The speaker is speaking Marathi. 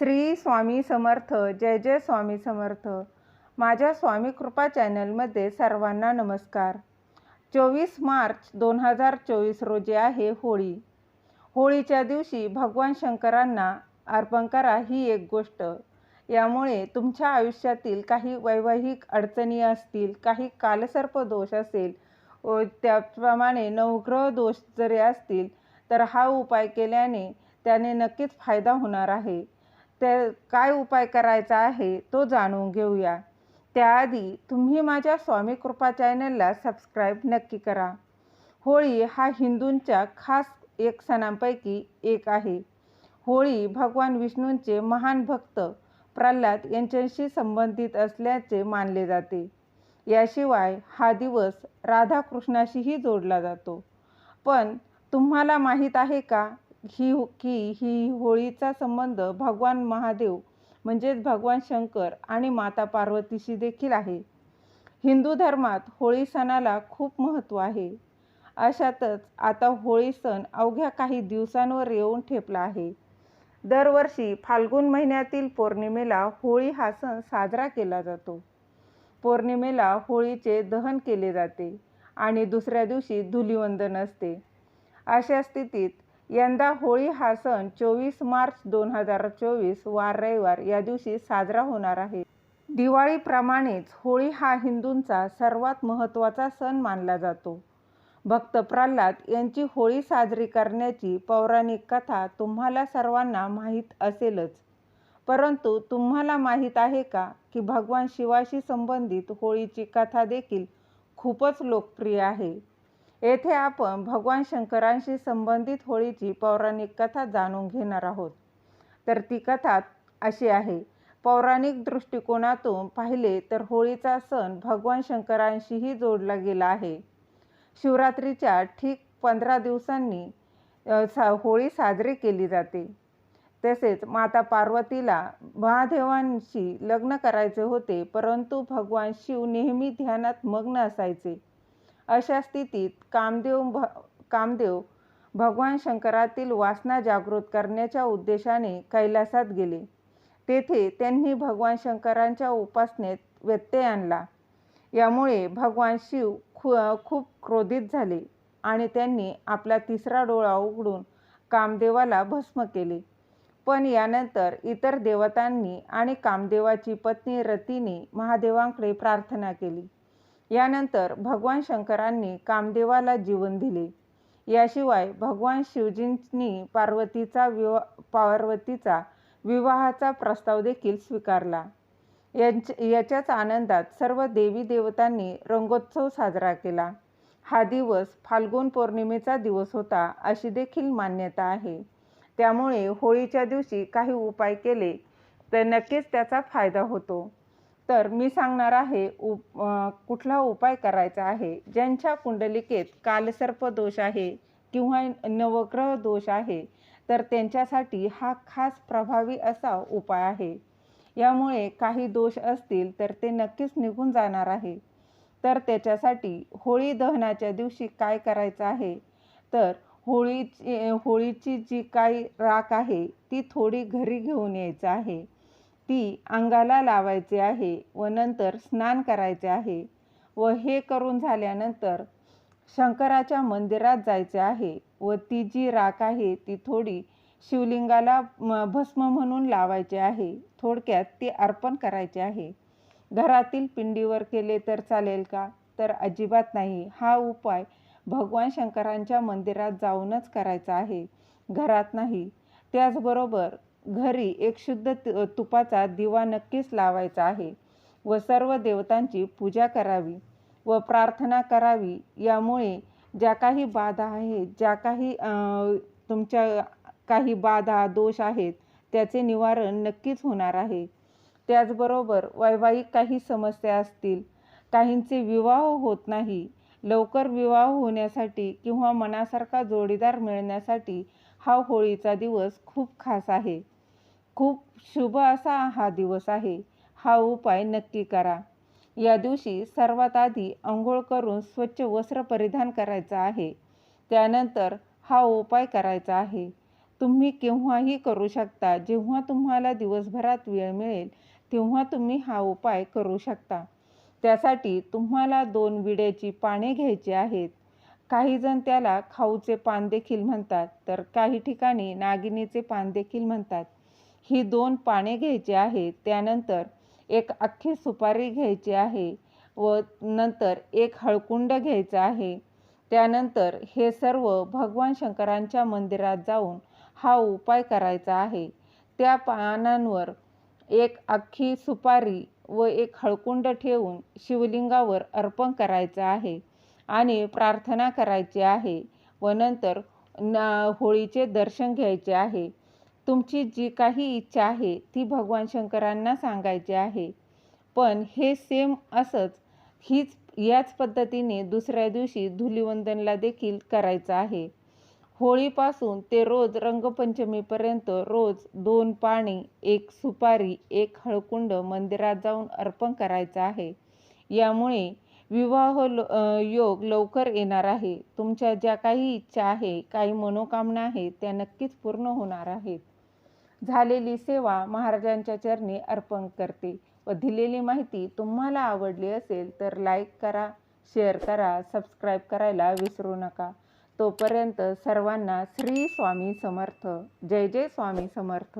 श्री स्वामी समर्थ जय जय स्वामी समर्थ. माझ्या स्वामी कृपा चॅनलमध्ये सर्वांना नमस्कार. चोवीस मार्च दोन हजार चोवीस रोजी आहे होळी. होळीच्या दिवशी भगवान शंकरांना अर्पण करा ही एक गोष्ट. यामुळे तुमच्या आयुष्यातील काही वैवाहिक अडचणी असतील काही कालसर्प दोष असेल व त्याप्रमाणे नवग्रह दोष जरी असतील तर हा उपाय केल्याने त्याने नक्कीच फायदा होणार आहे. ते काय उपाय करायचा आहे तो जाणून घेऊया. त्याआधी तुम्ही माझ्या स्वामी कृपा चॅनलला सबस्क्राईब नक्की करा. होळी हा हिंदूंच्या खास एक सणांपैकी एक आहे. होळी भगवान विष्णूंचे महान भक्त प्रल्हाद यांच्याशी संबंधित असल्याचे मानले जाते. याशिवाय हा दिवस राधाकृष्णाशीही जोडला जातो. पण तुम्हाला माहीत आहे का? ही हो- की ही होळीचा संबंध भगवान महादेव म्हणजेच भगवान शंकर आणि माता पार्वतीशी देखील आहे. हिंदू धर्मात होळी सणाला खूप महत्त्व आहे. अशातच आता होळी सण अवघ्या काही दिवसांवर येऊन ठेपला आहे. दरवर्षी फाल्गुन महिन्यातील पौर्णिमेला होळी हा सण साजरा केला जातो. पौर्णिमेला होळीचे दहन केले जाते आणि दुसऱ्या दिवशी धुलिवंदन असते. अशा स्थितीत यंदा होळी हा सण चोवीस मार्च दोन हजार चोवीस वार रविवार या दिवशी साजरा होणार आहे. दिवाळीप्रमाणेच होळी हा हिंदूंचा सर्वात महत्त्वाचा सण मानला जातो. भक्त प्रल्हाद यांची होळी साजरी करण्याची पौराणिक कथा तुम्हाला सर्वांना माहीत असेलच. परंतु तुम्हाला माहीत आहे का की भगवान शिवाशी संबंधित होळीची कथा देखील खूपच लोकप्रिय आहे. येथे आपण भगवान शंकरांशी संबंधित होळीची पौराणिक कथा जाणून घेणार आहोत. तर ती कथा अशी आहे. पौराणिक दृष्टिकोनातून पाहिले तर होळीचा सण भगवान शंकरांशीही जोडला गेला आहे. शिवरात्रीच्या ठीक पंधरा दिवसांनी सा होळी साजरी केली जाते. तसेच माता पार्वतीला महादेवांशी लग्न करायचे होते परंतु भगवान शिव नेहमी ध्यानात मग्न असायचे. अशा स्थितीत कामदेव भ कामदेव भगवान शंकरातील वासना जागृत करण्याच्या उद्देशाने कैलासात गेले. तेथे त्यांनी भगवान शंकरांच्या उपासनेत व्यत्यय आणला. यामुळे भगवान शिव खू खूप क्रोधित झाले आणि त्यांनी आपला तिसरा डोळा उघडून कामदेवाला भस्म केले. पण यानंतर इतर देवतांनी आणि कामदेवाची पत्नी रतीने महादेवांकडे प्रार्थना केली. यानंतर भगवान शंकरांनी कामदेवाला जीवन दिले. याशिवाय भगवान शिवजींनी पार्वतीचा विवा पार्वतीचा विवाहाचा प्रस्ताव देखील स्वीकारला. यांच याच्याच आनंदात सर्व देवी देवतांनी रंगोत्सव साजरा केला. हा दिवस फाल्गुन पौर्णिमेचा दिवस होता अशी देखील मान्यता आहे. त्यामुळे होळीच्या दिवशी काही उपाय केले तर नक्कीच त्याचा फायदा होतो. तर मी सांगणार आहे उप कुठला उपाय करायचा आहे? ज्यांच्या कुंडलिकेत कालसर्प दोष आहे किंवा नवग्रह दोष आहे तर त्यांच्यासाठी हा खास प्रभावी असा उपाय आहे. यामुळे काही दोष असतील तर ते नक्कीच निघून जाणार आहे. तर त्याच्यासाठी होळी दहनाच्या दिवशी काय करायचं आहे? तर होळीची होळीची जी काही राख आहे ती थोडी घरी घेऊन यायचं आहे. ती अंगाला लावायची आहे व नंतर स्नान करायचे आहे व हे करून झाल्यानंतर शंकराच्या मंदिरात जायचे आहे व ती जी राख आहे ती थोडी शिवलिंगाला भस्म म्हणून लावायचे आहे. थोडक्यात ते अर्पण करायचे आहे. घरातील पिंडीवर केले तर चालेल का? तर अजिबात नाही. हा उपाय भगवान शंकरांच्या मंदिरात जाऊनच करायचा आहे. घरात नाही. त्याचबरोबर घरी एक शुद्ध तुपाचा दिवा नक्कीच लावायचा आहे व सर्व देवतांची पूजा करावी व प्रार्थना करावी. यामुळे ज्या काही बाधा आहेत ज्या काही तुमच्या काही बाधा दोष आहेत त्याचे निवारण नक्कीच होणार आहे. त्याचबरोबर वैवाहिक काही समस्या असतील काहींचे विवाह होत नाही लवकर विवाह होण्यासाठी किंवा मनासारखा जोडीदार मिळण्यासाठी हा होळीचा दिवस खूप खास आहे. खूप शुभ असा हा दिवस आहे. हा उपाय नक्की करा. या दिवशी सर्वात आधी आंघोळ करून स्वच्छ वस्त्र परिधान करायचं आहे. त्यानंतर हा उपाय करायचा आहे. तुम्ही केव्हाही करू शकता. जेव्हा तुम्हाला दिवसभरात वेळ मिळेल तेव्हा तुम्ही हा उपाय करू शकता. त्यासाठी तुम्हाला दोन विड्याची पाने घ्यायची आहेत. काहीजण त्याला खाऊचे पान देखील म्हणतात तर काही ठिकाणी नागिनीचे पान देखील म्हणतात. ही दोन पाने घ्यायची आहेत त्यानंतर एक अख्खी सुपारी घ्यायची आहे व नंतर एक हळकुंड घ्यायचं आहे. त्यानंतर हे सर्व भगवान शंकरांच्या मंदिरात जाऊन हा उपाय करायचा आहे. त्या पानांवर एक अख्खी सुपारी व एक हळकुंड ठेवून शिवलिंगावर अर्पण करायचं आहे आणि प्रार्थना करायची आहे व नंतर ना होळीचे दर्शन घ्यायचे आहे. तुमची जी काही इच्छा आहे ती भगवान शंकरांना सांगायची आहे. पण हे सेम असंच हीच याच पद्धतीने दुसऱ्या दिवशी धुलिवंदनला देखील करायचं आहे. होळीपासून ते रोज रंगपंचमीपर्यंत रोज दोन पाणी एक सुपारी एक हळकुंड मंदिरात जाऊन अर्पण करायचं आहे. यामुळे विवाह योग लवकर येणार आहे. तुमच्या ज्या काही इच्छा आहे काही मनोकामना आहे त्या नक्कीच पूर्ण होणार आहेत. झालेली सेवा महाराजांच्या चरणी अर्पण करते व दिलेली माहिती तुम्हाला आवडली असेल तर लाईक करा शेअर करा सबस्क्राईब करायला विसरू नका. तोपर्यंत सर्वांना श्री स्वामी समर्थ. जय जय स्वामी समर्थ.